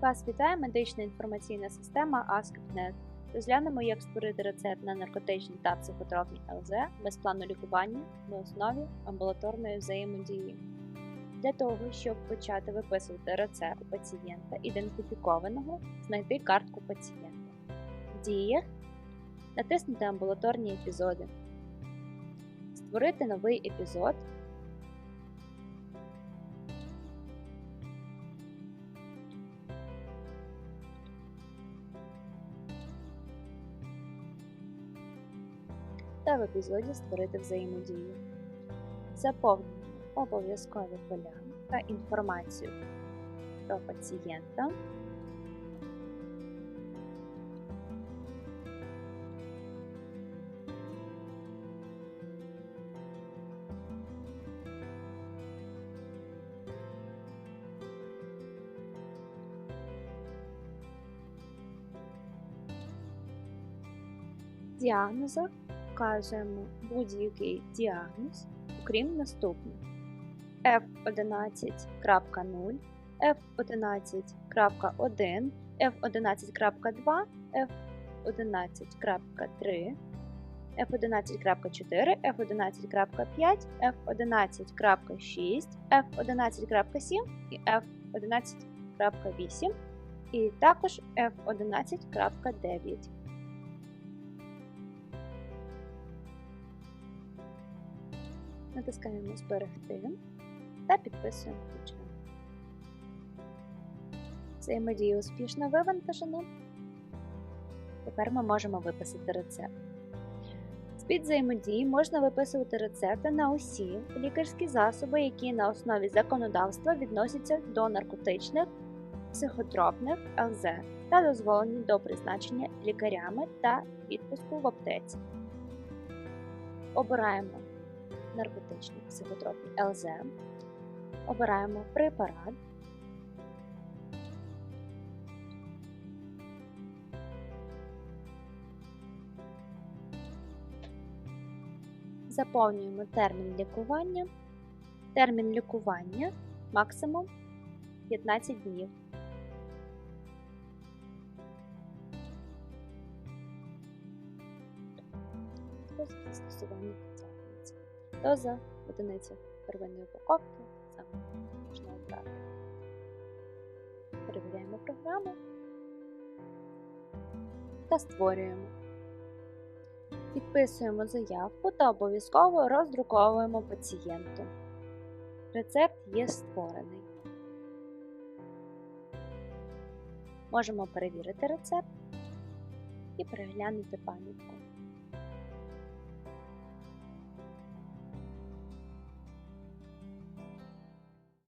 Вас вітає медична інформаційна система ASCII.NET. Розглянемо, як створити рецепт на наркотичні та психотропні ЛЗ без плану лікування на основі амбулаторної взаємодії. Для того, щоб почати виписувати рецепт у пацієнта ідентифікованого, знайти картку пацієнта. В натиснути амбулаторні епізоди. Створити новий епізод. Та в епізоді створити взаємодію. Заповнюємо обов'язкові поля та інформацію про пацієнта. Діагнозах вказуємо будь-який діагноз, окрім наступних F11.0, F11.1, F11.2, F11.3, F11.4, F11.5, F11.6, F11.7 і F11.8 і також F11.9. Натискаємо Зберегти та підписуємо ключем. Взаємодія успішно вивантажена. Тепер ми можемо виписати рецепт. З-під взаємодії можна виписувати рецепти на усі лікарські засоби, які на основі законодавства відносяться до наркотичних, психотропних ЛЗ та дозволені до призначення лікарями та відпуску в аптеці. Обираємо наркотичні психотропні ЛЗ, обираємо препарат. Заповнюємо термін лікування. Термін лікування максимум 15 днів. Застосування. Доза одиниця первинної упаковки саме можна обрати. Перевіряємо програму та створюємо. Підписуємо заявку та обов'язково роздруковуємо пацієнту. Рецепт є створений. Можемо перевірити рецепт і переглянути пам'ятку.